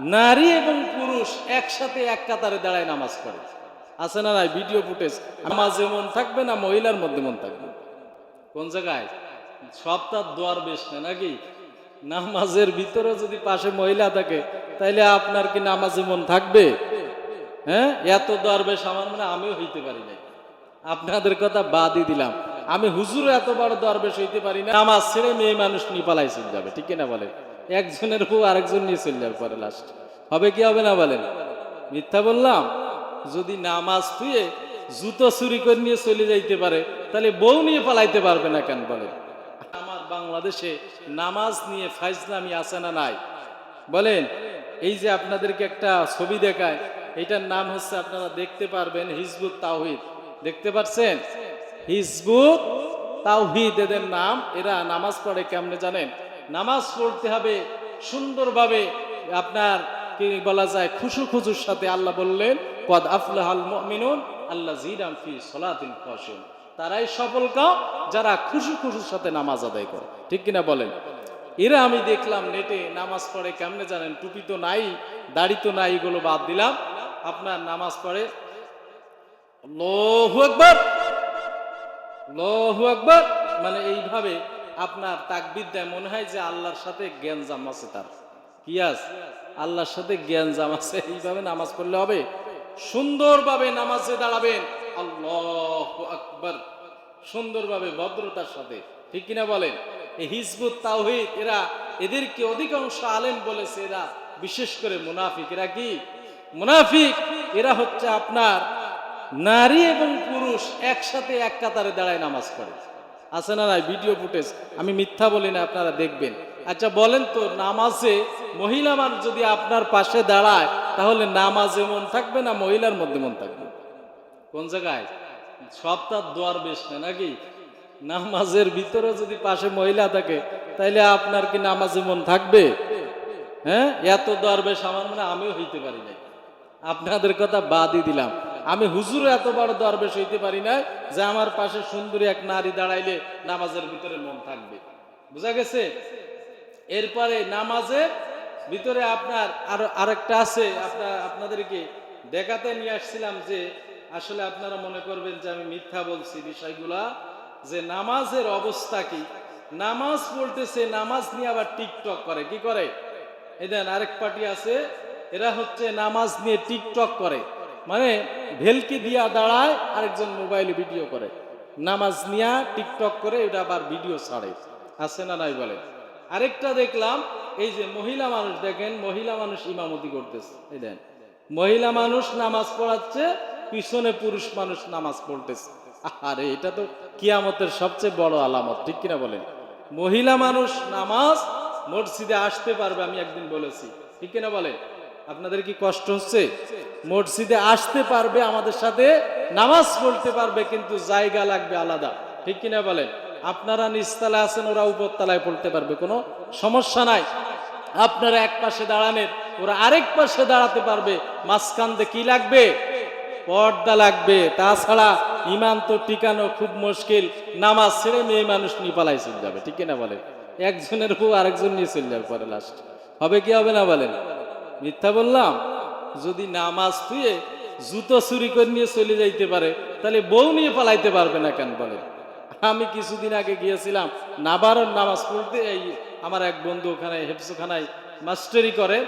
নারী এবং পুরুষ একসাথে এক কাতারে দাঁড়ায় নামাজ পড়ে। আছে না নাই? ভিডিও ফুটেজ নামাজে মন থাকবে না, মহিলার মধ্যে মন থাকবে। কোন জায়গায়? সব তার দোয়ার বেশ না নাকি? নামাজের ভিতরে যদি পাশে মহিলা থাকে, তাইলে আপনার কি নামাজে মন থাকবে? হ্যাঁ? এত দোয়ার বেশ আমার মানে আমিও হইতে পারি নাই। আপনাদের কথা বাদই দিলাম। আমি হুজুর এত বড় দরবেশ হইতে পারি না। নামাজ ছেড়ে মেয়ে মানুষ নিয়ে পালাই চলে যাবে, ঠিক না বলে একজনের বউ আরেকজন নিয়ে চলে যাবে পরে লাস্ট হবে কি, হবে না বলেন? মিথ্যা বললাম? যদি নামাজ থুয়ে জুতো চুরি করে নিয়ে চলে যাইতে পারে, তাহলে বউ নিয়ে পালাইতে পারবে না কেন বলেন? আমার বাংলাদেশে নামাজ নিয়ে ফাইজলামি আছে না নাই? বলেন, এই যে আপনাদেরকে একটা ছবি দেখায়, এটার নাম হচ্ছে আপনারা দেখতে পারবেন হিজবুত তাওহিদ। দেখতে পাচ্ছেন হিজবুত তাওহিদ, এদের নাম, এরা নামাজ পড়ে কেমনে জানেন? নামাজ পড়তে হবে, সুন্দরভাবে আপনার, কি বলা যায়, খুশু খুজুর সাথে আল্লাহ বললেন, কদ আফলাহাল মুমিনুন আল্লাহ জিরাম ফি সলাতিন খসুন তারাই সফল কাম, যারা খুশি খুশুর সাথে নামাজ আদায় করে। ঠিক কিনা বলেন? এরা আমি দেখলাম নেটে নামাজ পড়ে কেমনে জানেন? টুপি তো নাই, দাড়ি তো নাই, এগুলো বাদ দিলাম। আপনার নামাজ পড়ে লহু একবার লহু একবার মানে এইভাবে আপনার তাকবিদ দেয়, মনে হয় যে আল্লাহর সাথে জ্ঞান জাম আছে তার। কি আল্লাহর সাথে জ্ঞান জাম আছে। এইভাবে নামাজ পড়লে হবে? সুন্দরভাবে নামাজে দাঁড়াবেন। আল্লাহ আকবার। সুন্দরভাবে ভদ্রতার সাথে। ঠিক কিনা বলেন? এই হিজবুত তাওহিদ, এরা এদেরকে অধিকাংশ আলেম বলেছে, এরা বিশেষ করে মুনাফিক। এরা কি? মুনাফিক। এরা হচ্ছে আপনার নারী এবং পুরুষ একসাথে এক কাতারে দাঁড়ায় নামাজ পড়ে। আছে না নাই? ভিডিও ফুটেজ আমি মিথ্যা বলি না, আপনারা দেখবেন। আচ্ছা বলেন তো, নামাজে মহিলা মানুষ যদি আপনার পাশে দাঁড়ায়, তাহলে নামাজে মন থাকবে না মহিলার মধ্যে মন থাকবে? কোন জায়গায়? সব তার দোয়ার বেশ না নাকি? নামাজের ভিতরে যদি পাশে মহিলা থাকে, তাইলে আপনার কি নামাজে মন থাকবে? হ্যাঁ? এত দোয়ার বেশ আমার মানে আমিও হইতে পারি নাই। আপনাদের কথা বাদই দিলাম। আমি হুজুর এত বড় দরবেশ হইতে পারি না যে আমার পাশে সুন্দরী এক নারী দাঁড়াইলে নামাজের ভিতরে মন থাকবে। বুঝা গেছে? এরপরে নামাজে ভিতরে আপনার আরও আরেকটা আছে, আপনার, আপনাদেরকে দেখাতে নিয়ে আসছিলাম যে আসলে আপনারা মনে করবেন যে আমি মিথ্যা বলছি বিষয়গুলা, যে নামাজের অবস্থা কি? নামাজ পড়তেছে, নামাজ নিয়ে আবার টিকটক করে, কি করে? এই দেন আরেক পার্টি আছে, এরা হচ্ছে নামাজ নিয়ে টিকটক করে। মানে ভেলকি দিয়া দাঁড়ায়, আরেকজন মোবাইলে ভিডিও করে। নামাজ নিয়া টিকটক করে এটা আবার ভিডিও ছাড়ে। আছে না নাই বলে আরেকটা দেখলাম, এই যে মহিলা মানুষ দেখেন, মহিলা মানুষ ইমামতি করতেছে। এই দেন, মহিলা মানুষ নামাজ পড়াচ্ছে, পিছনে পুরুষ মানুষ নামাজ পড়তেছে। আরে, এটা তো কিয়ামতের সবচেয়ে বড় আলামত, ঠিক কিনা বলেন? মহিলা মানুষ নামাজ মসজিদে আসতে পারবে, আমি একদিন বলেছি। ঠিক কিনা বলেন? আপনাদের কি কষ্ট হচ্ছে? মসজিদে আসতে পারবে, আমাদের সাথে নামাজ পড়তে পারবে, কিন্তু জায়গা লাগবে আলাদা। ঠিক কিনা বলেন? আপনারা নিচতলায় আছেন, ওরা উপরতলায় পড়তে পারবে, কোনো সমস্যা নাই। আপনারা এক পাশে দাঁড়ানের, ওরা আরেক পাশে দাঁড়াতে পারবে, মাঝখান দিয়ে কি লাগবে? পর্দা লাগবে। তাছাড়া ইমান তো টিকানো খুব মুশকিল, নামাজ ছেড়ে মেয়ে মানুষ নিয়ে পালাই চলে যাবে, ঠিক না বলে একজনের বউ আরেকজন নিয়ে চলে যাবে পরে লাস্ট হবে কি হবে না বলেন? মিথ্যা বললাম? যদি নামাজ থুয়ে জুতো চুরি করে নিয়ে চলে যাইতে পারে, তাহলে বউ নিয়ে পালাইতে পারবে না কেন বলে আমি কিছুদিন আগে গিয়েছিলাম নাবারণ নামাজ পড়তে, এই আমার এক বন্ধু ওখানে হেফসোখানায় মাস্টারি করে